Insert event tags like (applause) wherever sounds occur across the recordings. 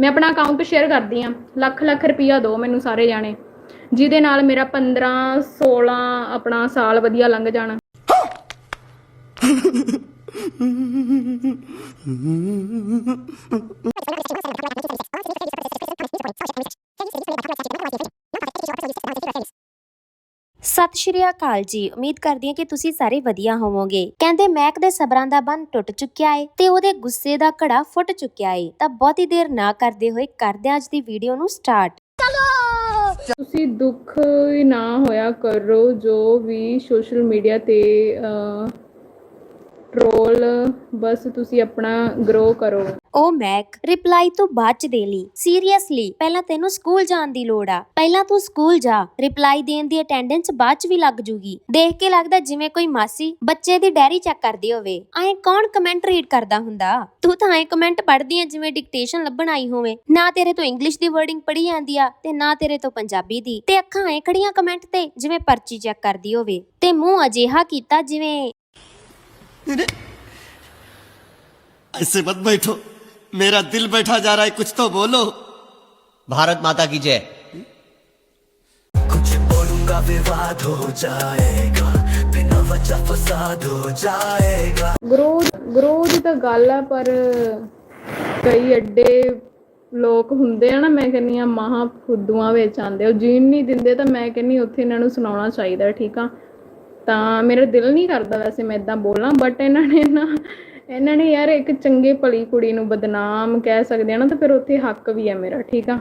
ਮੈਂ ਆਪਣਾ account share ਕਰਦੀ ਆ ਲੱਖ ਲੱਖ ਰੁਪਈਆ ਦਿਓ ਮੈਨੂੰ ਸਾਰੇ ਜਾਣੇ। ਜਿਹਦੇ ਨਾਲ ਮੇਰਾ 15 16 ਆਪਣਾ ਸਾਲ ਵਧੀਆ ਲੰਘ ਜਾਣਾ। (laughs) ਸਤਿ ਸ਼੍ਰੀ ਅਕਾਲ ਜੀ। ਉਮੀਦ ਕਰਦੀ ਹਾਂ ਕਿ ਤੁਸੀਂ ਸਾਰੇ ਵਧੀਆ ਹੋਵੋਗੇ। ਕਹਿੰਦੇ ਮੈਕ ਦੇ ਸਬਰਾਂ ਦਾ ਬੰਨ ਟੁੱਟ ਚੁੱਕਿਆ ਏ ਤੇ ਉਹਦੇ ਗੁੱਸੇ ਦਾ ਘੜਾ ਫੁੱਟ ਚੁੱਕਿਆ ਏ। ਤਾਂ ਬਹੁਤੀ ਦੇਰ ਨਾ ਕਰਦੇ ਹੋਏ ਕਰਦੇ ਹਾਂ ਅੱਜ ਦੀ ਵੀਡੀਓ ਨੂੰ ਸਟਾਰਟ। ਤੁਸੀਂ ਦੁੱਖ ਨਾ ਹੋਇਆ ਕਰੋ ਜੋ ਵੀ ਸੋਸ਼ਲ ਮੀਡੀਆ ਤੇ ਟ੍ਰੋਲ ਬਸ ਤੁਸੀਂ ਆਪਣਾ ਗਰੋ ਕਰੋ। ਉਹ ਮੈਕ ਰਿਪਲਾਈ ਤੂੰ ਬਾਅਦ ਦੇ ਲਈ। ਸੀਰੀਅਸਲੀ ਪਹਿਲਾਂ ਤੈਨੂੰ ਸਕੂਲ ਜਾਣ ਦੀ ਲੋੜ ਆ। ਪਹਿਲਾਂ ਤੂੰ ਸਕੂਲ ਜਾ ਰਿਪਲਾਈ ਦੇਣ ਦੀ ਅਟੈਂਡੈਂਸ ਬਾਅਦ ਚ ਵੀ ਲੱਗ ਜੂਗੀ। ਦੇਖ ਕੇ ਲੱਗਦਾ ਜਿਵੇਂ ਕੋਈ ਮਾਸੀ ਬੱਚੇ ਦੀ ਡਾਇਰੀ ਚੈੱਕ ਕਰਦੀ ਹੋਵੇ। ਐਂ ਕੌਣ ਕਮੈਂਟ ਰੀਡ ਕਰਦਾ ਹੁੰਦਾ? ਤੂੰ ਤਾਂ ਐਂ ਕਮੈਂਟ ਪੜ੍ਹਦੀ ਐ ਜਿਵੇਂ ਡਿਕਟੇਸ਼ਨ ਲੱਭਣ ਆਈ ਹੋਵੇ। ਨਾ ਤੇਰੇ ਤੋਂ ਇੰਗਲਿਸ਼ ਦੀ ਵਰਡਿੰਗ ਪੜ੍ਹੀ ਜਾਂਦੀ ਆ ਤੇ ਨਾ ਤੇਰੇ ਤੋਂ ਪੰਜਾਬੀ ਦੀ। ਤੇ ਅੱਖਾਂ ਐਂ ਖੜੀਆਂ ਕਮੈਂਟ ਤੇ ਜਿਵੇਂ ਪਰਚੀ ਚੈੱਕ ਕਰਦੀ ਹੋਵੇ। ਤੇ ਮੂੰਹ ਅਜਿਹਾ ਕੀਤਾ ਜਿਵੇਂ ऐसे मत बैठो मेरा दिल बैठा जा रहा है कुछ तो बोलो भारत माता की जय कुछ बोलूंगा विवाद हो जाएगा बिना वजह फसाद हो जाएगा ਗਰੋਥ ਗਰੋਥ ਦੀ ਤਾਂ ਗੱਲ ਆ ਪਰ ਕਈ ਐਡੇ ਲੋਕ ਹੁੰਦੇ ਆ ਨਾ ਮੈਂ ਕਹਿੰਨੀ ਆ ਮਹਾ ਫੁੱਦੂਆਂ ਵਿੱਚ ਆਂਦੇ ਉਹ ਜੀਣ ਨਹੀਂ ਦਿੰਦੇ ਤਾਂ ਮੈਂ ਕਹਿੰਨੀ ਉੱਥੇ ਇਹਨਾਂ ਨੂੰ ਸੁਣਾਉਣਾ ਚਾਹੀਦਾ ਠੀਕ ਆ ਤਾਂ ਮੇਰਾ ਦਿਲ ਨਹੀਂ ਕਰਦਾ ਵੈਸੇ ਮੈਂ ਇਦਾਂ ਬੋਲਾਂ ਬਟ ਇਹਨਾਂ ਨੇ ਨਾ, ਇਹਨਾਂ ਨੇ ਯਾਰ ਇੱਕ ਚੰਗੇ ਭਲੀ ਕੁੜੀ ਨੂੰ ਬਦਨਾਮ ਕਹਿ ਸਕਦੇ ਆ ਨਾ, ਤਾਂ ਫਿਰ ਉੱਥੇ ਹੱਕ ਵੀ ਹੈ ਮੇਰਾ, ਠੀਕ ਆ?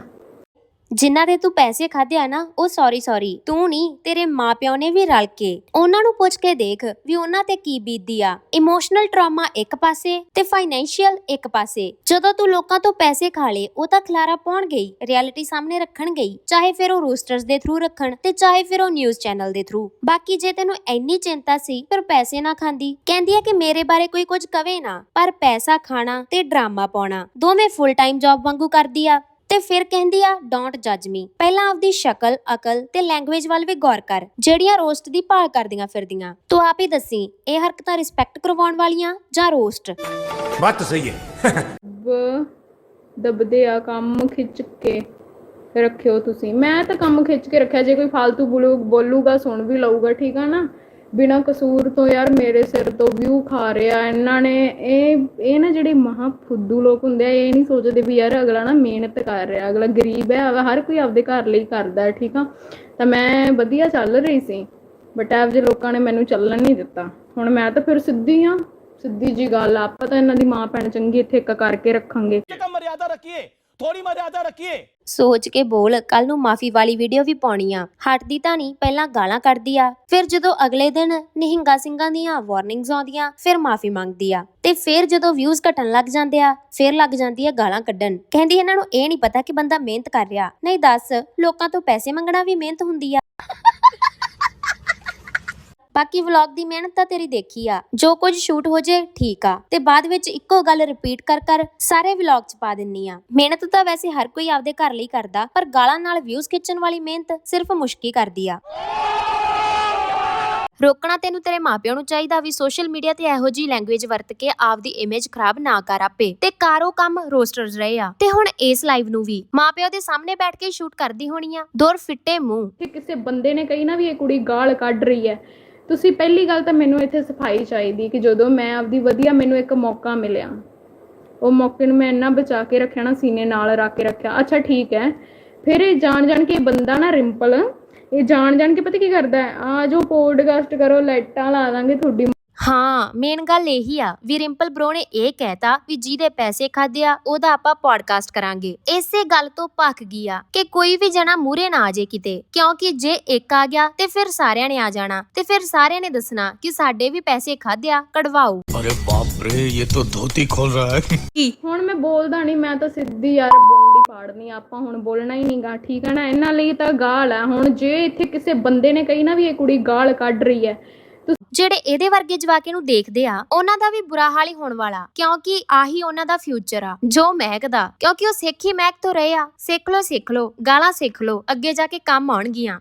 ਜਿਨ੍ਹਾਂ ਦੇ ਤੂੰ ਪੈਸੇ ਖਾਦੇ ਆ ਨਾ, ਉਹ ਸੌਰੀ ਸੌਰੀ ਤੂੰ ਨਹੀਂ ਤੇਰੇ ਮਾਪਿਓ ਨੇ ਵੀ ਰਲ ਕੇ। ਉਹਨਾਂ ਨੂੰ ਪੁੱਛ ਕੇ ਦੇਖ ਵੀ ਉਹਨਾਂ ਤੇ ਕੀ ਬੀਤਦੀ ਆ। ਇਮੋਸ਼ਨਲ ਟਰਾਮਾ ਇੱਕ ਪਾਸੇ ਤੇ ਫਾਈਨੈਂਸ਼ੀਅਲ ਇੱਕ ਪਾਸੇ। ਜਦੋਂ ਤੂੰ ਲੋਕਾਂ ਤੋਂ ਪੈਸੇ ਖਾ ਲੇ ਉਹ ਤਾਂ ਖਲਾਰਾ ਪਾਉਣ ਗਈ ਰਿਐਲਿਟੀ ਸਾਹਮਣੇ ਰੱਖਣ ਗਈ। ਚਾਹੇ ਫਿਰ ਉਹ ਰੋਸਟਰਸ ਦੇ ਥਰੂ ਰੱਖਣ ਤੇ ਚਾਹੇ ਫਿਰ ਉਹ ਨਿਊਜ਼ ਚੈਨਲ ਦੇ ਥਰੂ ਬਾਕੀ ਜੇ ਤੈਨੂੰ ਇੰਨੀ ਚਿੰਤਾ ਸੀ, ਫਿਰ ਪੈਸੇ ਨਾ ਖਾਂਦੀ। ਕਹਿੰਦੀ ਆ ਕਿ ਮੇਰੇ ਬਾਰੇ ਕੋਈ ਕੁਝ ਕਵੇ ਨਾ, ਪਰ ਪੈਸਾ ਖਾਣਾ ਤੇ ਡਰਾਮਾ ਪਾਉਣਾ, ਦੋਵੇਂ ਫੁੱਲ ਟਾਈਮ ਜੌਬ ਵਾਂਗੂ ਕਰਦੀ ਆ। ਤੇ ਫਿਰ ਕਹਿੰਦੀ ਆ ਡੋਂਟ ਜੱਜ ਮੀ ਪਹਿਲਾਂ ਆਪਦੀ ਸ਼ਕਲ ਅਕਲ ਤੇ ਲੈਂਗੁਏਜ ਵੱਲ ਵੀ ਗੌਰ ਕਰ ਜਿਹੜੀਆਂ ਰੋਸਟ ਦੀ ਭਾਲ ਕਰਦੀਆਂ ਫਿਰਦੀਆਂ। ਤੂੰ ਆਪ ਹੀ ਦੱਸੀ ਇਹ ਹਰਕਤਾਂ ਰਿਸਪੈਕਟ ਕਰਵਾਉਣ ਵਾਲੀਆਂ ਜਾਂ ਰੋਸਟ ਬੱਤ ਸਹੀ ਹੈ। ਬ ਦਬਦੇ ਆ ਕੰਮ ਖਿੱਚ ਕੇ ਰੱਖਿਓ ਤੁਸੀਂ। ਮੈਂ ਤਾਂ ਕੰਮ ਖਿੱਚ ਕੇ ਰੱਖਿਆ ਜੇ ਕੋਈ ਫालतू ਬੋਲੂਗਾ ਸੁਣ ਵੀ ਲਊਗਾ ਠੀਕ ਆ ਨਾ? ਬਿਨਾ ਕਸੂਰ ਤੋਂ ਯਾਰ ਮੇਰੇ ਸਿਰ ਤੋਂ ਵਿਊ ਖਾ ਰਿਹਾ, ਇਹਨਾਂ ਨੇ, ਇਹ ਇਹ ਨਾ ਜਿਹੜੇ ਮਹਾ ਫੁੱਦੂ ਲੋਕ ਹੁੰਦੇ ਆ, ਇਹ ਨਹੀਂ ਸੋਚਦੇ ਵੀ ਯਾਰ ਅਗਲਾ ਨਾ ਮਿਹਨਤ ਕਰ ਰਿਹਾ, ਅਗਲਾ ਗਰੀਬ ਹੈ ਹਰ ਕੋਈ ਆਪਦੇ ਘਰ ਲਈ ਕਰਦਾ ਹੈ, ਠੀਕ ਆ? ਤਾਂ ਮੈਂ ਵਧੀਆ ਚੱਲ ਰਹੀ ਸੀ ਬਟ ਐਵ ਜੇ ਲੋਕਾਂ ਨੇ ਮੈਨੂੰ ਚੱਲਣ ਨਹੀਂ ਦਿੱਤਾ। ਹੁਣ ਮੈਂ ਤਾਂ ਫਿਰ ਸਿੱਧੀ ਆ ਸਿੱਧੀ ਜੀ ਗੱਲ ਆਪਾਂ ਤਾਂ ਇਹਨਾਂ ਦੀ ਮਾਂ ਭੈਣ ਚੰਗੀ ਇੱਥੇ ਇੱਕ ਕਰਕੇ ਰੱਖਾਂਗੇ। ਮਰਿਆਦਾ ਰੱਖੀਏ। ਥੋੜੀ ਮਰਿਆਦਾ ਰੱਖੀਏ। ਸੋਚ ਕੇ ਬੋਲ ਕੱਲ ਨੂੰ ਮਾਫੀ ਵਾਲੀ ਵੀਡੀਓ ਵੀ ਪਾਉਣੀ ਆ। ਹਟਦੀ ਤਾਂ ਨਹੀਂ, ਪਹਿਲਾਂ ਗਾਲਾਂ ਕੱਢਦੀ ਆ। ਫਿਰ ਜਦੋਂ ਅਗਲੇ ਦਿਨ ਨਿਹੰਗਾ ਸਿੰਘਾਂ ਦੀਆਂ ਵਾਰਨਿੰਗਸ ਆਉਂਦੀਆਂ, ਫਿਰ ਮਾਫੀ ਮੰਗਦੀ ਆ। ਤੇ ਫਿਰ ਜਦੋਂ ਵਿਊਜ਼ ਘਟਣ ਲੱਗ ਜਾਂਦੇ ਆ, ਫਿਰ ਲੱਗ ਜਾਂਦੀ ਆ ਗਾਲਾਂ ਕੱਢਣ। ਕਹਿੰਦੀ ਇਹਨਾਂ ਨੂੰ ਇਹ ਨਹੀਂ ਪਤਾ ਕਿ ਬੰਦਾ ਮਿਹਨਤ ਕਰ ਰਿਹਾ। ਨਹੀਂ ਦੱਸ, ਲੋਕਾਂ ਤੋਂ ਪੈਸੇ ਮੰਗਣਾ ਵੀ ਮਿਹਨਤ ਹੁੰਦੀ ਆ। ਬਾਕੀ ਵਲੌਗ ਦੀ ਮਿਹਨਤ ਤਾਂ ਤੇਰੀ ਦੇਖੀ ਆ। ਜੋ ਕੁਝ ਸ਼ੂਟ ਹੋ ਜੇ, ਠੀਕ ਆ। ਤੇ ਬਾਅਦ ਵਿੱਚ ਇੱਕੋ ਗੱਲ ਰਿਪੀਟ ਕਰ ਕਰ ਸਾਰੇ ਵਲੌਗ 'ਚ ਪਾ ਦਿੰਨੀ ਆ। ਮਿਹਨਤ ਤਾਂ ਵੈਸੇ ਹਰ ਕੋਈ ਆਪਦੇ ਘਰ ਲਈ ਕਰਦਾ, ਪਰ ਗਾਲਾਂ ਨਾਲ ਵਿਊਜ਼ ਖਿੱਚਣ ਵਾਲੀ ਮਿਹਨਤ ਸਿਰਫ ਮੁਸ਼ਕੀ ਕਰਦੀ ਆ। ਰੋਕਣਾ ਤੈਨੂੰ ਤੇਰੇ ਮਾਪਿਆਂ ਨੂੰ ਚਾਹੀਦਾ ਵੀ ਸੋਸ਼ਲ ਮੀਡੀਆ ਤੇ ਇਹੋ ਜੀ ਲੈਂਗੁਏਜ ਵਰਤ ਕੇ ਆਪਦੀ ਇਮੇਜ ਖਰਾਬ ਨਾ ਕਰ ਆਪੇ। ਤੇ ਕਾਰੋ ਕੰਮ ਰੋਸਟਰਸ ਰਹੇ ਆ। ਤੇ ਹੁਣ ਇਸ ਲਾਈਵ ਨੂੰ ਵੀ ਮਾਪਿਆਂ ਦੇ ਸਾਹਮਣੇ ਬੈਠ ਕੇ ਸ਼ੂਟ ਕਰਦੀ ਹੋਣੀ ਆ। ਦੌਰ ਫਿੱਟੇ ਮੂੰਹ। ਕਿ ਕਿਸੇ ਬੰਦੇ ਨੇ ਕਹੀ ਨਾ ਵੀ ਇਹ ਕੁੜੀ ਗਾਲ ਕੱਢ ਰਹੀ ਹੈ। ਤੁਸੀਂ ਪਹਿਲੀ ਗੱਲ ਤਾਂ ਮੈਨੂੰ ਇੱਥੇ ਸਫ਼ਾਈ ਚਾਹੀਦੀ ਕਿ ਜਦੋਂ ਮੈਂ ਆਪਦੀ ਵਧੀਆ ਮੈਨੂੰ ਇੱਕ ਮੌਕਾ ਮਿਲਿਆ, ਉਹ ਮੌਕੇ ਨੂੰ ਮੈਂ ਇੰਨਾ ਬਚਾ ਕੇ ਰੱਖਿਆ ਨਾ, ਸੀਨੇ ਨਾਲ ਰੱਖ ਕੇ ਰੱਖਿਆ। ਅੱਛਾ, ਠੀਕ ਹੈ। ਫਿਰ ਇਹ ਜਾਣ ਜਾਣ ਕੇ ਇਹ ਬੰਦਾ ਨਾ ਰਿੰਪਲ, ਇਹ ਜਾਣ ਜਾਣ ਕੇ ਪਤਾ ਕੀ ਕਰਦਾ ਆ ਜੋ ਪੋਡਕਾਸਟ ਕਰੋ, ਲਾਈਟਾਂ ਲਾ ਦਾਂਗੇ, ਤੁਹਾਡੀ ਹਾਂ ਮੇਨ ਗੱਲ ਇਹੀ ਆ ਵੀ ਰਿੰਪਲ ਬ੍ਰੋ ਨੇ ਇਹ ਕਹਿਤਾ ਵੀ ਜਿਹਦੇ ਪੈਸੇ ਖਾਦੇ ਆ ਉਹਦਾ ਆਪਾਂ ਪੋਡਕਾਸਟ ਕਰਾਂਗੇ। ਇਸੇ ਗੱਲ ਤੋਂ ਭੱਖ ਗਈ ਆ ਕਿ ਕੋਈ ਵੀ ਜਣਾ ਮੂਰੇ ਨਾ ਆ ਕਿਤੇ ਕਿਉਂਕਿ ਜੇ ਇੱਕ ਆ ਗਿਆ ਤੇ ਫਿਰ ਸਾਰਿਆਂ ਨੇ ਆ ਜਾਣਾ ਤੇ ਫਿਰ ਸਾਰਿਆਂ ਨੇ ਦੱਸਣਾ ਕਿ ਸਾਡੇ ਵੀ ਪੈਸੇ ਖਾਦੇ ਆ ਕਢਵਾਓ। ਅਰੇ ਬਾਪ ਰੇ ਇਹ ਤਾਂ ਧੋਤੀ ਖੋਲ ਰਹਾ ਹੈ। ਕੀ? ਹੁਣ ਮੈਂ ਬੋਲਦਾ ਨਹੀਂ ਮੈਂ ਤਾਂ ਸਿੱਧੀ ਯਾਰ ਬੋਂਡੀ ਪਾੜਨੀ ਆਪਾਂ ਹੁਣ ਬੋਲਣਾ ਹੀ ਨਹੀਂਗਾ ਠੀਕ ਹੈ ਨਾ? ਇਹਨਾਂ ਲਈ ਤਾਂ ਗਾਲ ਆ। ਹੁਣ ਜੇ ਇੱਥੇ ਕਿਸੇ ਬੰਦੇ ਨੇ ਕਹੀ ਨਾ ਵੀ ਇਹ ਕੁੜੀ ਗਾਲ ਕੱਢ ਰਹੀ ਹੈ ਜਿਹੜੇ ਇਹਦੇ ਵਰਗੇ ਜਵਾਕੇ ਨੂੰ ਦੇਖਦੇ ਆ, ਉਹਨਾਂ ਦਾ ਵੀ ਬੁਰਾ ਹਾਲ ਹੀ ਹੋਣ ਵਾਲਾ, ਕਿਉਂਕਿ ਆਹੀ ਉਹਨਾਂ ਦਾ ਫਿਊਚਰ ਆ, ਜੋ ਮਹਿਕ ਦਾ, ਕਿਉਂਕਿ ਉਹ ਸਿੱਖ ਹੀ ਮਹਿਕ ਤੋਂ ਰਹੇ ਆ, ਸਿੱਖ ਲੋ ਸਿੱਖ ਲੋ ਗਾਲਾਂ ਸਿੱਖ ਲੋ ਅੱਗੇ ਜਾ ਕੇ ਕੰਮ ਆਉਣਗੀਆਂ।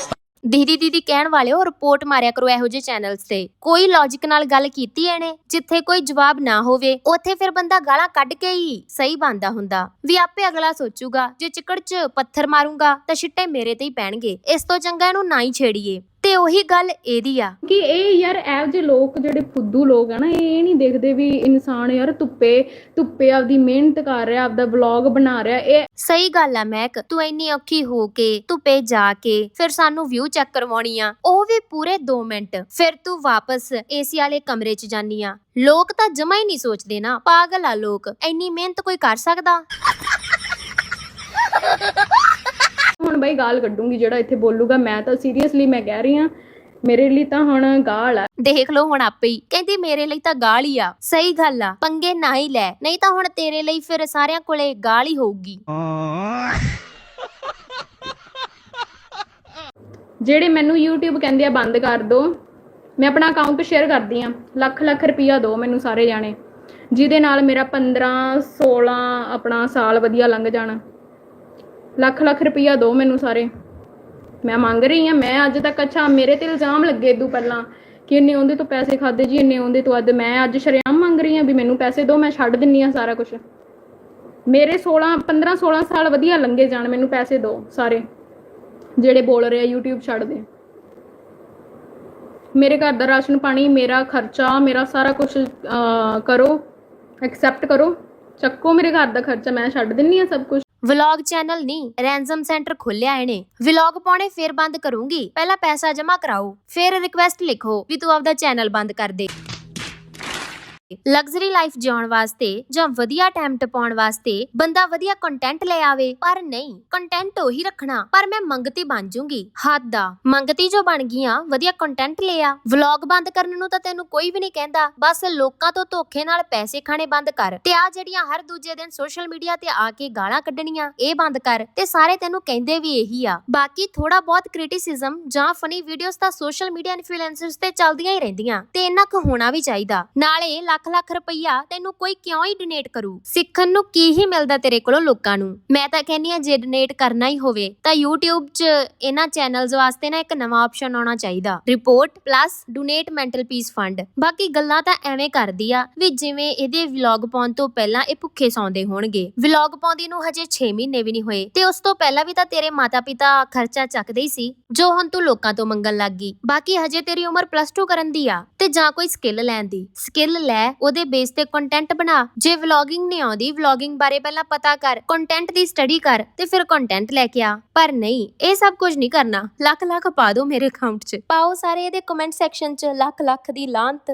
(laughs) ਦੀਦੀ ਦੀਦੀ ਕਹਿਣ ਵਾਲਿਓ ਰਿਪੋਰਟ ਮਾਰਿਆ ਕਰੋ ਇਹੋ ਜਿਹੇ ਚੈਨਲਸ ਤੇ। ਕੋਈ ਲੌਜੀਕ ਨਾਲ ਗੱਲ ਕੀਤੀ ਇਹਨੇ, ਜਿੱਥੇ ਕੋਈ ਜਵਾਬ ਨਾ ਹੋਵੇ, ਉੱਥੇ ਫਿਰ ਬੰਦਾ ਗਾਲਾਂ ਕੱਢ ਕੇ ਹੀ ਸਹੀ ਬੰਦਾ ਹੁੰਦਾ। ਵੀ ਆਪੇ ਅਗਲਾ ਸੋਚੂਗਾ, ਜੇ ਚਿੱਕੜ 'ਚ ਪੱਥਰ ਮਾਰੂੰਗਾ, ਤਾਂ ਛਿੱਟੇ ਮੇਰੇ ਤੇ ਹੀ ਪੈਣਗੇ। ਇਸ ਤੋਂ ਚੰਗਾ ਇਹਨੂੰ ਨਾ ਹੀ ਛੇੜੀਏ। ਤੇ ਉਹੀ ਗੱਲ ਇਹਦੀ ਆ। ਕਿ ਇਹ ਯਾਰ ਇਹੋ ਜਿਹੇ ਲੋਕ ਜਿਹੜੇ ਫੁੱਦੂ ਲੋਕ ਆ ਨਾ ਇਹ ਨਹੀਂ ਦੇਖਦੇ ਵੀ ਇਨਸਾਨ ਯਾਰ ਧੁੱਪੇ ਧੁੱਪੇ ਆਪਦੀ ਮਿਹਨਤ ਕਰ ਰਿਹਾ ਆਪਦਾ ਵਲੌਗ ਬਣਾ ਰਿਹਾ ਇਹ ਸਹੀ ਗੱਲ ਆ ਮੈਕ ਤੂੰ ਇੰਨੀ ਔਖੀ ਹੋ ਕੇ ਧੁੱਪੇ ਜਾ ਕੇ ਫਿਰ ਸਾਨੂੰ ਵਿਊ ਚੈੱਕ ਕਰਵਾਉਣੀ ਆ। ਉਹ ਵੀ ਪੂਰੇ 2 ਮਿੰਟ ਫਿਰ ਤੂੰ ਵਾਪਸ ਏਸੀ ਵਾਲੇ ਕਮਰੇ 'ਚ ਜਾਨੀ ਆ। ਲੋਕ ਤਾਂ ਜਮਾ ਹੀ ਨਹੀਂ ਸੋਚਦੇ ਨਾ ਪਾਗਲ ਆ ਲੋਕ ਇੰਨੀ ਮਿਹਨਤ ਕੋਈ ਕਰ ਸਕਦਾ? ਹੁਣ ਬਈ ਗਾਲ ਕੱਢੂੰਗੀ ਜਿਹੜਾ ਇੱਥੇ ਬੋਲੂਗਾ। ਮੈਂ ਤਾਂ ਸੀਰੀਅਸਲੀ ਮੈਂ ਕਹਿ ਰਹੀ ਹਾਂ ਮੇਰੇ ਲਈ ਤਾਂ ਹੁਣ ਗਾਲ ਆ। ਦੇਖ ਲਓ ਹੁਣ ਆਪੇ ਹੀ। ਕਹਿੰਦੀ ਮੇਰੇ ਲਈ ਤਾਂ ਗਾਲ ਹੀ ਆ। ਸਹੀ ਗੱਲ ਆ। ਪੰਗੇ ਨਾ ਹੀ ਲੈ। ਨਹੀਂ ਤਾਂ ਹੁਣ ਤੇਰੇ ਲਈ ਫਿਰ ਸਾਰਿਆਂ ਕੋਲੇ ਗਾਲ ਹੀ ਹੋਊਗੀ। ਜਿਹੜੇ ਮੈਨੂੰ YouTube ਕਹਿੰਦੇ ਆ ਬੰਦ ਕਰ ਦੋ। ਮੈਂ ਆਪਣਾ ਅਕਾਊਂਟ ਸ਼ੇਅਰ ਕਰਦੀ ਆ ਲੱਖ ਲੱਖ ਰੁਪਈਆ ਦਿਓ ਮੈਨੂੰ ਸਾਰੇ ਜਾਣੇ। ਜਿਹਦੇ ਨਾਲ ਮੇਰਾ 15 16 ਆਪਣਾ ਸਾਲ ਵਧੀਆ ਲੰਘ ਜਾਣ। ਲੱਖ ਲੱਖ ਰੁਪਈਆ ਦਿਓ ਮੈਨੂੰ ਸਾਰੇ। ਮੈਂ ਮੰਗ ਰਹੀ ਹਾਂ, ਮੈਂ ਅੱਜ ਤੱਕ ਅੱਛਾ, ਮੇਰੇ ਤੇ ਇਲਜ਼ਾਮ ਲੱਗੇ ਇਦੋਂ ਪਹਿਲਾਂ ਕਿ ਇੰਨੇ ਉਹਦੇ ਤੋਂ ਪੈਸੇ ਖਾਦੇ ਜੀ, ਇੰਨੇ ਉਹਦੇ ਤੋਂ ਅੱਜ ਮੈਂ ਅੱਜ ਸ਼ਰੇਆਮ ਮੰਗ ਰਹੀ ਹਾਂ ਵੀ ਮੈਨੂੰ ਪੈਸੇ ਦਿਓ ਮੈਂ ਛੱਡ ਦਿੰਨੀ ਆ ਸਾਰਾ ਕੁਝ ਮੇਰੇ 16 15 16 ਸਾਲ ਵਧੀਆ ਲੰਘੇ ਜਾਣ ਮੈਨੂੰ ਪੈਸੇ ਦਿਓ ਸਾਰੇ। ਜਿਹੜੇ ਬੋਲ ਰਹੇ ਆ YouTube ਛੱਡ ਦੇ। ਮੇਰੇ ਘਰ ਦਾ ਰਾਸ਼ਨ ਪਾਣੀ, ਮੇਰਾ ਖਰਚਾ, ਮੇਰਾ ਸਾਰਾ ਕੁਝ ਕਰੋ ਐਕਸੈਪਟ ਕਰੋ। ਚੱਕੋ ਮੇਰੇ ਘਰ ਦਾ ਖਰਚਾ, ਮੈਂ ਛੱਡ ਦਿੰਨੀ ਆ ਸਭ ਕੁਝ ਵਲੌਗ ਚੈਨਲ ਨਹੀਂ ਰੈਂਜ਼ਮ ਸੈਂਟਰ ਖੋਲਿਆ ਇਹਨੇ। ਵਲੌਗ ਪਾਉਣੇ ਫੇਰ ਬੰਦ ਕਰੂੰਗੀ, ਪਹਿਲਾਂ ਪੈਸਾ ਜਮ੍ਹਾਂ ਕਰਾਓ, ਫਿਰ ਰਿਕੁਐਸਟ ਲਿਖੋ ਵੀ ਤੂੰ ਆਪਦਾ ਚੈਨਲ ਬੰਦ ਕਰ ਦੇ। ਲਗਜ਼ਰੀ ਲਾਈਫ ਜਿਉਣ ਵਾਸਤੇ ਜਾਂ ਵਧੀਆ ਟਾਈਮ ਟਪਾਉਣ ਵਾਸਤੇ ਬੰਦਾ ਵਧੀਆ ਕੰਟੈਂਟ ਲੈ ਆਵੇ, ਪਰ ਨਹੀਂ ਕੰਟੈਂਟ ਉਹੀ ਰੱਖਣਾ, ਪਰ ਮੈਂ ਮੰਗਤੀ ਬਣ ਜੂੰਗੀ। ਹੱਦ ਦਾ ਮੰਗਤੀ ਜੋ ਬਣ ਗਈਆਂ, ਵਧੀਆ ਕੰਟੈਂਟ ਲਿਆ ਵਲੌਗ ਬੰਦ ਕਰਨ ਨੂੰ ਤਾਂ ਤੈਨੂੰ ਕੋਈ ਵੀ ਨਹੀਂ ਕਹਿੰਦਾ, ਬਸ ਲੋਕਾਂ ਤੋਂ ਧੋਖੇ ਨਾਲ ਪੈਸੇ ਖਾਣੇ ਬੰਦ ਕਰ। ਤੇ ਆ ਜਿਹੜੀਆਂ ਹਰ ਦੂਜੇ ਦਿਨ ਸੋਸ਼ਲ ਮੀਡੀਆ ਤੇ ਆ ਕੇ ਗਾਲਾਂ ਕੱਢਣੀਆਂ, ਇਹ ਬੰਦ ਕਰ। ਤੇ ਸਾਰੇ ਤੈਨੂੰ ਕਹਿੰਦੇ ਵੀ ਇਹੀ ਆ। ਬਾਕੀ ਥੋੜਾ ਬਹੁਤ ਕ੍ਰਿਟਿਸਿਜ਼ਮ ਜਾਂ ਫਨੀ ਵੀਡੀਓਜ਼ ਤਾਂ ਸੋਸ਼ਲ ਮੀਡੀਆ ਇਨਫਲੂਐਂਸਰਸ ਤੇ ਚੱਲਦੀਆਂ ਹੀ ਰਹਿੰਦੀਆਂ, ਤੇ ਇੰਨਾ ਕੁ ਹੋਣਾ ਵੀ ਚਾਹੀਦਾ। ਨਾਲੇ ਲੱਖ ਲੱਖ ਰੁਪਈਆ ਤੈਨੂੰ ਕੋਈ ਕਿਉਂ ਹੀ ਡੋਨੇਟ ਕਰੂ? ਸਿੱਖਣ ਨੂੰ ਕੀ ਹੀ ਮਿਲਦਾ ਤੇਰੇ ਕੋਲੋਂ ਲੋਕਾਂ ਨੂੰ? ਮੈਂ ਤਾਂ ਕਹਿੰਨੀ ਆ ਜੇ ਡੋਨੇਟ ਕਰਨਾ ਹੀ ਹੋਵੇ, ਤਾਂ YouTube 'ਚ ਇਹਨਾਂ ਚੈਨਲਸ ਵਾਸਤੇ ਨਾ ਇੱਕ ਨਵਾਂ ਆਪਸ਼ਨ ਆਉਣਾ ਚਾਹੀਦਾ। Report plus donate mental peace fund ਬਾਕੀ ਗੱਲਾਂ ਤਾਂ ਐਵੇਂ ਕਰਦੀ ਆ ਵੀ ਜਿਵੇਂ ਇਹਦੇ ਵਲੌਗ ਪਾਉਣ ਤੋਂ ਪਹਿਲਾਂ ਇਹ ਭੁੱਖੇ ਸੌਂਦੇ ਹੋਣਗੇ। ਵਲੌਗ ਪਾਉਂਦੀ ਨੂੰ ਹਜੇ 6 ਮਹੀਨੇ ਵੀ ਨਹੀਂ ਹੋਏ, ਤੇ ਉਸ ਤੋਂ ਪਹਿਲਾਂ ਵੀ ਤਾਂ ਤੇਰੇ ਮਾਤਾ-ਪਿਤਾ ਖਰਚਾ ਚੱਕਦੇ ਹੀ ਸੀ, ਜੋ ਹੁਣ ਤੂੰ ਲੋਕਾਂ ਤੋਂ ਮੰਗਣ ਲੱਗ ਗਈ। ਬਾਕੀ ਹਜੇ ਤੇਰੀ ਉਮਰ ਪਲੱਸ 2 ਕਰਨ ਦੀ ਆ, ਤੇ ਜਾਂ ਕੋਈ ਸਕਿੱਲ ਲੈਣ ਦੀ। ਸਕਿੱਲ ਲੈ ਹੈ ਉਹਦੇ ਬੇਸ ਤੇ ਕੰਟੈਂਟ ਬਣਾ। ਜੇ ਵਲੌਗਿੰਗ ਨਹੀਂ ਆਉਂਦੀ ਵਲੌਗਿੰਗ ਬਾਰੇ ਪਹਿਲਾਂ ਪਤਾ ਕਰ ਕੰਟੈਂਟ ਦੀ ਸਟੱਡੀ ਕਰ ਤੇ ਫਿਰ ਕੰਟੈਂਟ ਲੈ ਕੇ ਆ। ਪਰ ਨਹੀਂ ਇਹ ਸਭ ਕੁਝ ਨਹੀਂ ਕਰਨਾ। ਲੱਖ ਲੱਖ ਪਾ ਦਿਓ ਮੇਰੇ ਅਕਾਊਂਟ 'ਚ। ਪਾਓ ਸਾਰੇ ਇਹਦੇ ਕਮੈਂਟ ਸੈਕਸ਼ਨ 'ਚ ਲੱਖ ਲੱਖ ਦੀ ਲਾਂਤ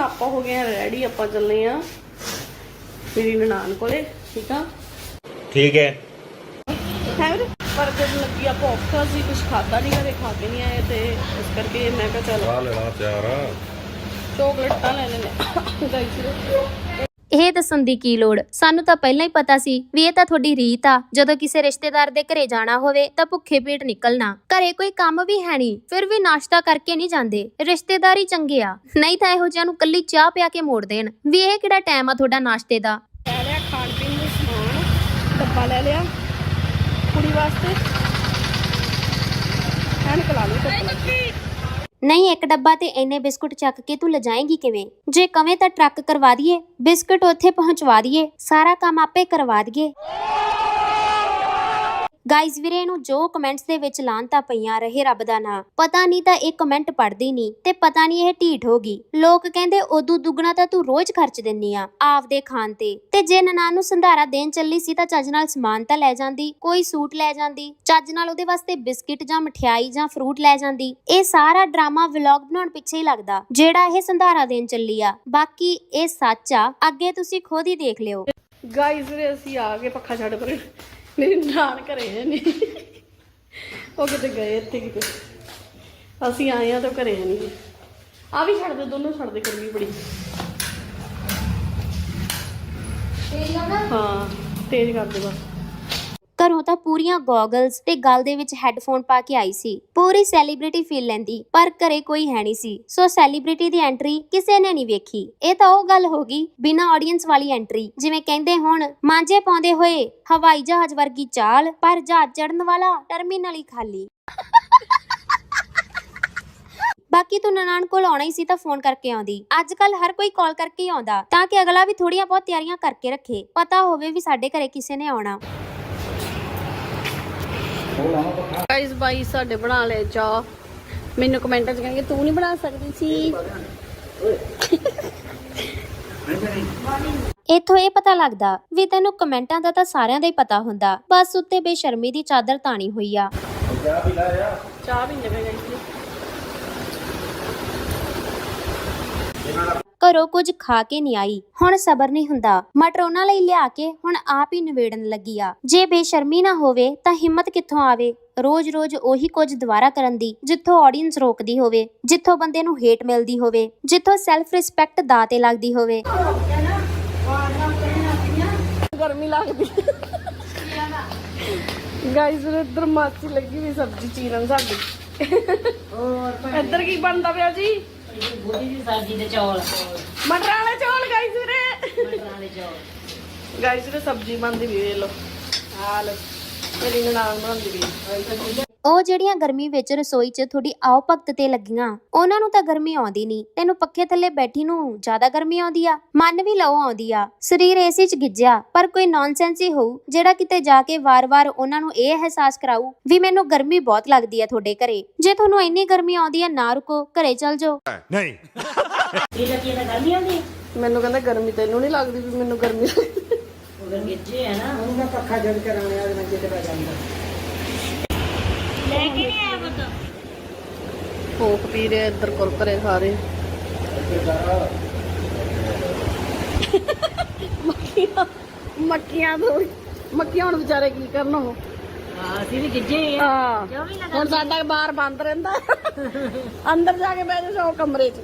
ਆਪਾਂ ਹੋ ਗਏ ਆ ਰੈਡੀ ਆਪਾਂ ਚੱਲੇ ਆ ਮੇਰੀ ਨਨਾਣ ਕੋਲੇ ਠੀਕ ਆ? ਠੀਕ ਹੈ। ਹੈ? ਵੀਰੇ ਪਰ ਜਦ ਲੱਗੀ ਆ ਭੁੱਖ ਸੀ ਕੁਝ ਖਾਦਾ ਨਹੀਂ ਕਦੇ ਖਾ ਕੇ ਨਹੀਂ ਆਏ ਤੇ ਇਸ ਕਰਕੇ ਮੈਂ ਕਿਹਾ ਚਲੋ ਆ ਲੈ ਲਾ ਤਿਆਰ ਆ। ਚੋਕਲੇਟਾਂ ਲੈ ਲੈਣੇ ਗਾਈਸ ਇਹ ਦੱਸਣ ਦੀ ਕੀ ਲੋੜ? ਸਾਨੂੰ ਤਾਂ ਪਹਿਲਾਂ ਹੀ ਪਤਾ ਸੀ ਵੀ ਇਹ ਤਾਂ ਤੁਹਾਡੀ ਰੀਤ ਆ। ਜਦੋਂ ਕਿਸੇ ਰਿਸ਼ਤੇਦਾਰ ਦੇ ਘਰੇ ਜਾਣਾ ਹੋਵੇ ਤਾਂ ਭੁੱਖੇ ਪੇਟ ਨਿਕਲਣਾ। ਘਰੇ ਕੋਈ ਕੰਮ ਵੀ ਹੈ ਨਹੀਂ ਫਿਰ ਵੀ ਨਾਸ਼ਤਾ ਕਰਕੇ ਨਹੀਂ ਜਾਂਦੇ। ਰਿਸ਼ਤੇਦਾਰੀ ਚੰਗੇ ਆ। ਨਹੀਂ ਤਾਂ ਇਹੋ ਜਿਹਾ ਨੂੰ ਕੱਲੀ ਚਾਹ ਪਿਆ ਕੇ ਮੋੜ ਦੇਣ। ਵੀ ਇਹ ਕਿਹੜਾ ਟਾਈਮ ਆ ਤੁਹਾਡਾ ਨਾਸ਼ਤੇ ਦਾ? ਲੈ ਲਿਆ ਖਾਣ ਪੀਣ ਨੂੰ ਸਮਾਨ ਡੱਬਾ ਲੈ ਲਿਆ। ਕੁੜੀ ਵਾਸਤੇ। ਐਨਕ ਲਾ ਲਈ ਧੁੱਪ ਲੱਗੀ ਨਹੀਂ, ਇੱਕ ਡੱਬਾ ਤੇ ਇੰਨੇ ਬਿਸਕੁਟ ਚੱਕ ਕੇ ਤੂੰ ਲਜਾਏਂਗੀ ਕਿਵੇਂ? ਜੇ ਕਵੇਂ ਤਾਂ ਟਰੱਕ ਕਰਵਾ ਦਈਏ, ਬਿਸਕੁਟ ਉੱਥੇ ਪਹੁੰਚਵਾ ਦਈਏ, ਸਾਰਾ ਕੰਮ ਆਪੇ ਕਰਵਾ ਦਈਏ। ਗਾਇਜ਼ ਵੀਰੇ ਨੂੰ ਜੋ ਕਮੈਂਟਸ ਦੇ ਵਿੱਚ ਲਾਂਤਾ ਪਈਆਂ, ਰਹੇ ਰੱਬ ਦਾ ਨਾਂ। ਪਤਾ ਨਹੀਂ ਤਾਂ ਇਹ ਕਮੈਂਟ ਪੜਦੀ ਨਹੀਂ ਤੇ ਪਤਾ ਨਹੀਂ ਇਹ ਢੀਠ ਹੋ ਗਈ। ਲੋਕ ਕਹਿੰਦੇ, ਉਦੋਂ ਦੁੱਗਣਾ ਤਾਂ ਤੂੰ ਰੋਜ਼ ਖਰਚ ਦਿੰਨੀ ਆ ਆਪਦੇ ਖਾਣ ਤੇ। ਤੇ ਜੇ ਨਨਾਣ ਨੂੰ ਸੰਧਾਰਾ ਦੇਣ ਚੱਲੀ ਸੀ ਤਾਂ ਚੱਜ ਨਾਲ ਸਮਾਨ ਤਾਂ ਲੈ ਜਾਂਦੀ, ਕੋਈ ਸੂਟ ਲੈ ਜਾਂਦੀ, ਚੱਜ ਨਾਲ ਉਹਦੇ ਵਾਸਤੇ ਬਿਸਕਿਟ ਜਾਂ ਮਠਿਆਈ ਜਾਂ ਫਰੂਟ ਲੈ ਜਾਂਦੀ। ਇਹ ਸਾਰਾ ਡਰਾਮਾ ਵਲੌਗ ਬਣਾਉਣ ਪਿੱਛੇ ਹੀ ਲੱਗਦਾ, ਜਿਹੜਾ ਇਹ ਸੰਧਾਰਾ ਦੇਣ ਚੱਲੀ ਆ। ਬਾਕੀ ਇਹ ਸੱਚ ਆ, ਅੱਗੇ ਤੁਸੀਂ ਖੁਦ ਹੀ ਦੇਖ ਲਿਓ। ਗਾਈਸ ਵੀਰੇ ਅਸੀਂ ਆ ਗਏ ਪੱਖਾ ਛੱਡ ਪਰੇ। ਮੇਰੀ ਨਨਾਣ ਘਰੇ ਹੈ ਨਹੀਂ। ਉਹ ਕਿਤੇ ਗਏ ਇੱਥੇ ਕਿਤੇ। ਅਸੀਂ ਆਏ ਆ ਤਾਂ ਘਰੇ ਹੈ ਨਹੀਂ। ਆ ਵੀ ਛੱਡ ਦੇ ਦੋਨੋਂ ਛੱਡ ਦੇ ਗਰਮੀ ਬੜੀ। ਹਾਂ ਤੇਜ਼ ਕਰ ਦੇ ਬਸ। ਘਰੋਂ ਤਾਂ ਪੂਰੀਆਂ ਗੋਗਲਸ ਤੇ ਗਲ ਦੇ ਵਿੱਚ ਹੈੱਡਫੋਨ ਪਾ ਕੇ ਆਈ ਸੀ। ਪੂਰੀ ਸੈਲੀਬ੍ਰਿਟੀ ਫੀਲ ਲੈਂਦੀ, ਪਰ ਘਰੇ ਕੋਈ ਹੈ ਨਹੀਂ ਸੀ। ਸੋ ਸੈਲੀਬ੍ਰਿਟੀ ਦੀ ਐਂਟਰੀ ਕਿਸੇ ਨੇ ਨਹੀਂ ਵੇਖੀ। ਇਹ ਤਾਂ ਉਹ ਗੱਲ ਹੋ ਗਈ ਬਿਨਾਂ ਆਡੀਅנס ਵਾਲੀ ਐਂਟਰੀ ਜਿਵੇਂ ਕਹਿੰਦੇ ਹੁਣ, ਮਾਂਜੇ ਪਾਉਂਦੇ ਹੋਏ ਹਵਾਈ ਜਹਾਜ਼ ਵਰਗੀ ਚਾਲ, ਪਰ ਜਹਾਜ਼ ਚੜਨ ਵਾਲਾ ਟਰਮੀਨਲ ਹੀ ਖਾਲੀ। ਬਾਕੀ ਤੂੰ ਨਨਾਣ ਕੋਲ ਆਉਣਾ ਹੀ ਸੀ ਤਾਂ ਫੋਨ ਕਰਕੇ ਆਉਂਦੀ। ਅੱਜ ਕੱਲ ਹਰ ਕੋਈ ਕਾਲ ਕਰਕੇ ਹੀ ਆਉਂਦਾ, ਤਾਂ ਕਿ ਅਗਲਾ ਵੀ ਥੋੜੀਆਂ ਬਹੁਤ ਤਿਆਰੀਆਂ ਕਰਕੇ ਰੱਖੇ। ਪਤਾ ਹੋਵੇ ਵੀ ਸਾਡੇ ਘਰੇ ਕਿਸੇ ਨੇ ਆਉਣਾ। ਗਾਇਸ ਬਾਈ ਸਾਡੇ ਬਣਾ ਲਏ ਚਾਹ। ਮੈਨੂੰ ਕਮੈਂਟਾਂ 'ਚ ਕਹਿੰਗੇ ਤੂੰ ਨਹੀਂ ਬਣਾ ਸਕਦੀ ਸੀ? ਇੱਥੋਂ ਇਹ ਪਤਾ ਲੱਗਦਾ ਵੀ ਤੈਨੂੰ ਕਮੈਂਟਾਂ ਦਾ ਤਾਂ ਸਾਰਿਆਂ ਦਾ ਹੀ ਪਤਾ ਹੁੰਦਾ। ਬਸ ਉੱਤੇ ਬੇਸ਼ਰਮੀ ਦੀ ਚਾਦਰ ਤਾਣੀ ਹੋਈ ਆ। ਚਾਹ ਵੀ ਨਹੀਂ ਗਾਇਸ ਘਰੋਂ ਕੁਝ ਖਾ ਕੇ ਨਹੀਂ ਆਈ। ਹੁਣ ਸਬਰ ਨਹੀਂ ਹੁੰਦਾ। ਮਟਰ ਉਹਨਾਂ ਲਈ ਲਿਆ ਕੇ ਹੁਣ ਆਪ ਹੀ ਨਿਵੇੜਨ ਲੱਗੀ ਆ। ਜੇ ਬੇਸ਼ਰਮੀ ਨਾ ਹੋਵੇ ਤਾਂ ਹਿੰਮਤ ਕਿੱਥੋਂ ਆਵੇ? ਰੋਜ਼-ਰੋਜ਼ ਉਹੀ ਕੁਝ ਦੁਬਾਰਾ ਕਰਨ ਦੀ ਜਿੱਥੋਂ ਆਡੀਅנס ਰੋਕਦੀ ਹੋਵੇ ਜਿੱਥੋਂ ਬੰਦੇ ਨੂੰ ਹੇਟ ਮਿਲਦੀ ਹੋਵੇ ਜਿੱਥੋਂ ਸੈਲਫ ਰਿਸਪੈਕਟ ਦਾਤੇ ਲੱਗਦੀ ਹੋਵੇ। ਗਰਮੀ ਲੱਗਦੀ। ਗਾਇਸ ਇੱਧਰ ਮਾਸੀ ਲੱਗੀ ਵੀ ਸਬਜ਼ੀ ਚੀਰਨ ਸਾਡੀ। ਇੱਧਰ ਕੀ ਬਣਦਾ ਪਿਆ ਜੀ? ਬੁੱਢੀ ਦੀ ਸਬਜ਼ੀ ਤੇ ਚੌਲ ਮਟਰਾਂ ਵਾਲੇ ਚੌਲ ਗਾਇਸ ਵੀਰੇ ਮਟਰਾਂ ਦੇ ਚੌਲ ਗਾਇਸ ਵੀਰੇ ਸਬਜ਼ੀ ਬਣਦੀ ਵੀ ਵੇਖ ਲਓ ਆ ਲਓ ਮੇਰੀ ਨਨਾਣ ਬਣਾਉਂਦੀ ਵੀ ਉਹ ਜਿਹੜੀਆਂ ਗਰਮੀ ਵਿੱਚ ਰਸੋਈ 'ਚ ਥੋੜੀ ਆਓ ਭਗਤ ਤੇ ਲੱਗੀਆਂ ਉਹਨਾਂ ਨੂੰ ਤਾਂ ਗਰਮੀ ਆਉਂਦੀ ਨਹੀਂ। ਤੈਨੂੰ ਪੱਖੇ ਥੱਲੇ ਬੈਠੀ ਨੂੰ ਜ਼ਿਆਦਾ ਗਰਮੀ ਆਉਂਦੀ ਆ? ਮਨ ਵੀ ਲਓ ਆਉਂਦੀ ਆ। ਸਰੀਰ ਏਸੀ 'ਚ ਗਿੱਜਿਆ ਪਰ ਕੋਈ ਨੌਨਸੈਂਸ ਹੀ ਹੋਊ ਜਿਹੜਾ ਕਿਤੇ ਜਾ ਕੇ ਵਾਰ-ਵਾਰ ਉਹਨਾਂ ਨੂੰ ਇਹ ਅਹਿਸਾਸ ਕਰਾਊ ਵੀ ਮੈਨੂੰ ਗਰਮੀ ਬਹੁਤ ਲੱਗਦੀ ਆ ਤੁਹਾਡੇ ਘਰੇ। ਜੇ ਤੁਹਾਨੂੰ ਇੰਨੀ ਗਰਮੀ ਆਉਂਦੀ ਆ ਨਾ ਰੁਕੋ ਘਰੇ ਚਲ ਜਾਓ। नहीं ਇਹ ਲੱਗੀ ਤਾਂ ਗੱਲ ਨਹੀਂ। ਆਉਂਦੀ ਮੈਨੂੰ ਕਹਿੰਦਾ ਗਰਮੀ ਤੈਨੂੰ ਨਹੀਂ ਲੱਗਦੀ ਵੀ ਮੈਨੂੰ ਗਰਮੀ ਲੱਗਦੀ। ਉਹ ਗਿੱਜੇ ਹੈ ਨਾ। ਕੋਕ ਪੀ ਰਹੇ ਇੱਧਰ ਕੁਰਕਰੇ ਸਾਰੇ। ਮੱਖੀਆਂ ਮੱਖੀਆਂ ਤੋਂ ਮੱਖੀਆਂ ਹੁਣ ਵਿਚਾਰੇ ਕੀ ਕਰਨ ਉਹ? ਹਾਂ ਅਸੀਂ ਵੀ ਗਿੱਜੇ ਹੀ ਆ। ਹਾਂ। ਹੁਣ ਸਾਡਾ ਬਾਹਰ ਬੰਦ ਰਹਿੰਦਾ। ਅੰਦਰ ਜਾ ਕੇ ਬਹਿ ਜਾ ਕਮਰੇ 'ਚ।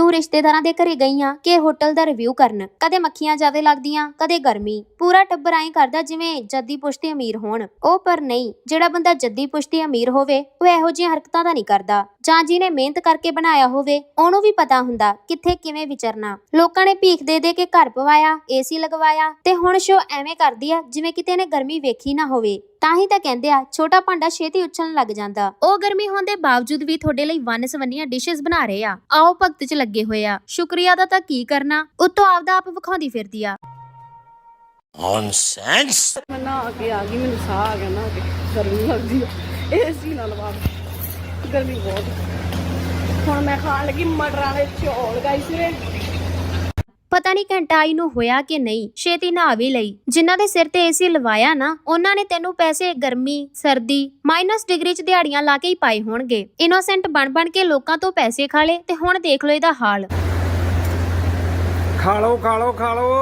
ਤੂੰ ਰਿਸ਼ਤੇਦਾਰਾਂ ਦੇ ਘਰੇ ਗਈ ਆ ਕਿ ਹੋਟਲ ਦਾ ਰਿਵਿਊ ਕਰਨ? ਕਦੇ ਮੱਖੀਆਂ ਜ਼ਿਆਦਾ ਲੱਗਦੀਆਂ, ਕਦੇ ਗਰਮੀ। ਪੂਰਾ ਟੱਬਰ ਐਂ ਕਰਦਾ ਜਿਵੇਂ ਜੱਦੀ ਪੁਸ਼ਤੀ ਅਮੀਰ ਹੋਣ। ਉਹ ਪਰ ਨਹੀਂ, ਜਿਹੜਾ ਬੰਦਾ ਜੱਦੀ ਪੁਸ਼ਤੀ ਅਮੀਰ ਹੋਵੇ, ਉਹ ਇਹੋ ਜਿਹੀਆਂ ਹਰਕਤਾਂ ਦਾ ਨਹੀਂ ਕਰਦਾ। ਜਾਂ ਜਿਹਨੇ ਮਿਹਨਤ ਕਰਕੇ ਬਣਾਇਆ ਹੋਵੇ ਉਹਨੂੰ ਵੀ ਪਤਾ ਹੁੰਦਾ ਕਿੱਥੇ ਕਿਵੇਂ ਵਿਚਰਨਾ। ਲੋਕਾਂ ਨੇ ਭੀਖ ਦੇ ਦੇ ਕੇ ਘਰ ਪਵਾਇਆ ਏਸੀ ਲਗਵਾਇਆ ਤੇ ਹੁਣ ਸ਼ੋ ਐਵੇਂ ਕਰਦੀ ਆ ਜਿਵੇਂ ਕਿਤੇ ਨੇ ਗਰਮੀ ਵੇਖੀ ਨਾ ਹੋਵੇ। ਤਾਂ ਹੀ ਤਾਂ ਕਹਿੰਦੇ ਆ ਛੋਟਾ ਭਾਂਡਾ ਛੇਤੀ ਉੱਛਲਣ ਲੱਗ ਜਾਂਦਾ। ਉਹ ਗਰਮੀ ਹੋਣ ਦੇ ਬਾਵਜੂਦ ਵੀ ਤੁਹਾਡੇ ਲਈ ਵੰਨ-ਸਵੰਨੀਆਂ ਡਿਸ਼ਸ ਬਣਾ ਰਹੇ ਆ। ਆਓ ਭਗਤ 'ਚ ਲੱਗੇ ਹੋਏ ਆ। ਸ਼ੁਕਰੀਆ ਦਾ ਤਾਂ ਕੀ ਕਰਨਾ? ਉਤੋਂ ਆਪਦਾ ਆਪ ਵਿਖਾਉਂਦੀ ਫਿਰਦੀ ਆ। ਨੌਨਸੈਂਸ ਮੈਂ ਨਾ ਅੱਗੇ ਆ ਗਈ ਮੈਨੂੰ ਸਾਹ ਆ ਗਿਆ ਨਾ ਅੱਗੇ ਗਰਮੀ ਲੱਗਦੀ ਆ। ਏਸੀ ਨਾਲ ਬਾਹਰ ਗਰਮੀ ਬਹੁਤ। ਹੁਣ ਮੈਂ ਖਾਣ ਲੱਗੀ ਮਟਰਾਂ ਦੇ ਚੌਲ ਗਾਈਸ ਨੇ। ਪਤਾ ਨਹੀਂ ਘੰਟਾ ਆਈ ਨੂੰ ਹੋਇਆ ਕਿ ਨਹੀਂ। ਛੇਤੀ ਨਹਾ ਵੀ ਲਈ। ਜਿਨ੍ਹਾਂ ਦੇ ਸਿਰ ਤੇ ਏਸੀ ਲਵਾਇਆ ਨਾ ਉਹਨਾਂ ਨੇ ਤੈਨੂੰ ਪੈਸੇ ਗਰਮੀ ਸਰਦੀ ਮਾਈਨਸ ਡਿਗਰੀ ਚ ਦਿਹਾੜੀਆਂ ਲਾ ਕੇ ਹੀ ਪਾਏ ਹੋਣਗੇ। ਇਨੋਸੈਂਟ ਬਣ ਬਣ ਕੇ ਲੋਕਾਂ ਤੋਂ ਪੈਸੇ ਖਾ ਲੇ ਤੇ ਹੁਣ ਦੇਖ ਲਓ ਇਹਦਾ ਹਾਲ। ਖਾ ਲਓ ਖਾ ਲਓ ਖਾ ਲਓ।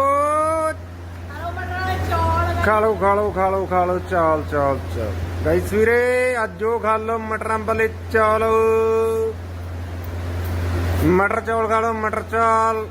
ਖਾ ਲਓ ਖਾ ਲਓ ਖਾ ਲਓ ਖਾ ਲਓ। ਚਾਲ ਚਾਲ ਚਾਲ। ਗਾਈਸ ਵੀਰੇ ਅੱਜੋ ਖਾ ਲਓ ਮਟਰਾਂ ਵਾਲੇ ਚੌਲ। ਮਟਰ ਚੌਲ ਖਾ ਲਓ ਮਟਰ ਚੌਲ।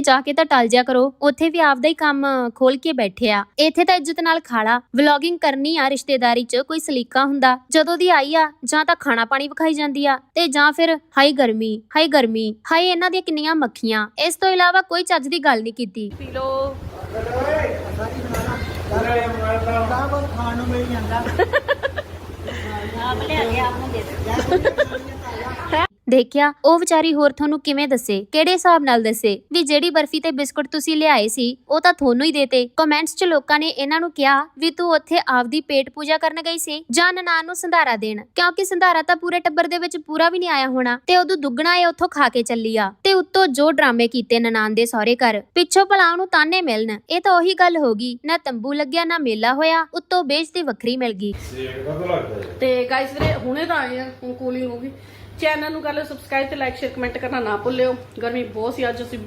ਕਿਤੇ ਜਾ ਕੇ ਤਾਂ ਟਲ ਜਾ ਕਰੋ। ਉੱਥੇ ਵੀ ਆਪਦਾ ਹੀ ਕੰਮ ਖੋਲ ਕੇ ਬੈਠੇ ਆ। ਇੱਥੇ ਤਾਂ ਇੱਜ਼ਤ ਨਾਲ ਖਾਲਾ ਵਲੌਗਿੰਗ ਕਰਨੀ ਆ ਰਿਸ਼ਤੇਦਾਰੀ 'ਚ ਕੋਈ ਸਲੀਕਾ ਹੁੰਦਾ। ਜਦੋਂ ਦੀ ਆਈ ਆ ਜਾਂ ਤਾਂ ਖਾਣਾ ਪਾਣੀ ਵਿਖਾਈ ਜਾਂਦੀ ਆ ਤੇ ਜਾਂ ਫਿਰ ਹਾਈ ਗਰਮੀ ਹਾਈ ਗਰਮੀ ਹਾਈ ਇਹਨਾਂ ਦੀਆਂ ਕਿੰਨੀਆਂ ਮੱਖੀਆਂ। ਇਸ ਤੋਂ ਇਲਾਵਾ ਕੋਈ ਚੱਜ ਦੀ ਗੱਲ ਨਹੀਂ ਕੀਤੀ। ਪੀ ਲਓ। ਆਪ ਲਿਆ ਕੇ ਆਪ ਨੂੰ ਦੇ ਦੇ (laughs) ਦੇਖਿਆ, ਉਹ ਵਿਚਾਰੀ ਹੋਰ ਤੁਹਾਨੂੰ ਕਿਵੇਂ ਦੱਸੇ? ਕਿਹੜੇ ਹਿਸਾਬ ਨਾਲ ਦੱਸੇ? ਵੀ ਜਿਹੜੀ ਬਰਫੀ ਤੇ ਬਿਸਕੁਟ ਤੁਸੀਂ ਲਿਆਏ ਸੀ, ਉਹ ਤਾਂ ਤੁਹਾਨੂੰ ਹੀ ਦੇਤੇ। ਕਮੈਂਟਸ 'ਚ ਲੋਕਾਂ ਨੇ ਇਹਨਾਂ ਨੂੰ ਕਿਹਾ ਵੀ ਤੂੰ ਉੱਥੇ ਆਪਦੀ ਪੇਟ ਪੂਜਾ ਕਰਨ ਗਈ ਸੀ ਜਾਂ ਨਨਾਣ ਨੂੰ ਸੰਧਾਰਾ ਦੇਣ। ਕਿਉਂਕਿ ਸੰਧਾਰਾ ਤਾਂ ਪੂਰੇ ਟੱਬਰ ਦੇ ਵਿੱਚ ਪੂਰਾ ਵੀ ਨਹੀਂ ਆਇਆ ਹੋਣਾ ਤੇ ਉਦੋਂ ਦੁੱਗਣਾ ਇਹ ਉੱਥੋਂ ਖਾ ਕੇ ਚੱਲੀ ਆ। ਤੇ ਉੱਤੋਂ ਜੋ ਡਰਾਮੇ ਕੀਤੇ ਨਨਾਣ ਦੇ ਸਹੁਰੇ ਘਰ, ਪਿੱਛੋਂ ਭਲਾ ਉਹਨੂੰ ਤਾਨੇ ਮਿਲਣ। ਇਹ ਤਾਂ ਉਹੀ ਗੱਲ ਹੋ ਗਈ, ਨਾ ਤੰਬੂ ਲੱਗਿਆ, ਨਾ ਮੇਲਾ ਹੋਇਆ, ਉੱਤੋਂ ਬੇਇੱਜ਼ਤੀ ਵੱਖਰੀ ਮਿਲ ਗਈ। ਤੇ ਗਾਈਸ ਵੀਰੇ, ਹੁਣੇ ਤਾਂ ਆਏ ਆ, ਹੁਣ ਕੂਲਿੰਗ ਹੋ ਗਈ। ਚੈਨਲ ਨੂੰ ਕਰ ਲਿਓ ਸਬਸਕ੍ਰਾਈਬ ਤੇ ਲਾਈਕ ਸ਼ੇਅਰ ਕਮੈਂਟ ਕਰਨਾ ਨਾ ਭੁੱਲਿਓ। ਗਰਮੀ ਬਹੁਤ ਸੀ, ਅੱਜ ਅਸੀਂ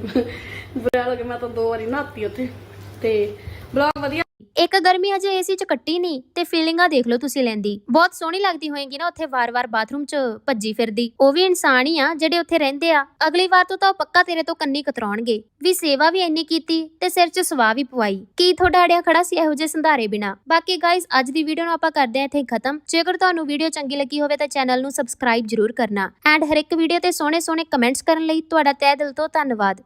ਬੁਰਾ ਲੱਗੇ ਮੈਂ ਤਾਂ ਦੋ ਵਾਰੀ ਨਹਾਤੀ ਉੱਥੇ। ਤੇ ਬਲੌਗ ਵਧੀਆ। ਇੱਕ ਗਰਮੀ ਅਜੇ ਏਸੀ ਚ ਕੱਟੀ ਨਹੀਂ, ਤੇ ਫੀਲਿੰਗਾਂ ਦੇਖ ਲਓ ਤੁਸੀਂ ਲੈਂਦੀ। ਬਹੁਤ ਸੋਹਣੀ ਲੱਗਦੀ ਹੋਏਗੀ ਨਾ ਉੱਥੇ ਵਾਰ-ਵਾਰ ਬਾਥਰੂਮ ਚ ਭੱਜੀ ਫਿਰਦੀ। ਉਹ ਵੀ ਇਨਸਾਨ ਹੀ ਆ, ਜਿਹੜੇ ਉੱਥੇ ਰਹਿੰਦੇ ਆ। ਅਗਲੀ ਵਾਰ ਤੋਂ ਤਾਂ ਉਹ ਪੱਕਾ ਤੇਰੇ ਤੋਂ ਕੰਨੀ ਕਤਰਾਉਣਗੇ। ਵੀ ਸੇਵਾ ਵੀ ਇੰਨੀ ਕੀਤੀ, ਤੇ ਸਿਰ ਚ ਸਵਾਹ ਵੀ ਪਵਾਈ। ਕੀ ਤੁਹਾਡਾ ਅੜਿਆ ਖੜਾ ਸੀ ਇਹੋ ਜਿਹੇ ਸੰਧਾਰੇ ਬਿਨਾ? ਬਾਕੀ ਗਾਇਜ਼ ਅੱਜ ਦੀ ਵੀਡੀਓ ਨੂੰ ਆਪਾਂ ਕਰਦੇ ਆ ਇੱਥੇ ਖਤਮ। ਜੇਕਰ ਤੁਹਾਨੂੰ ਵੀਡੀਓ ਚੰਗੀ ਲੱਗੀ ਹੋਵੇ ਤਾਂ ਚੈਨਲ ਨੂੰ ਸਬਸਕ੍ਰਾਈਬ ਜ਼ਰੂਰ ਕਰਨਾ। ਐਂਡ ਹਰ ਇੱਕ ਵੀਡੀਓ ਤੇ ਸੋਹਣੇ ਸੋਹਣੇ ਕਮੈਂਟਸ ਕਰਨ ਲਈ ਤੁਹਾਡਾ ਤਹਿ ਦਿਲ ਤੋਂ ਧੰਨਵਾਦ।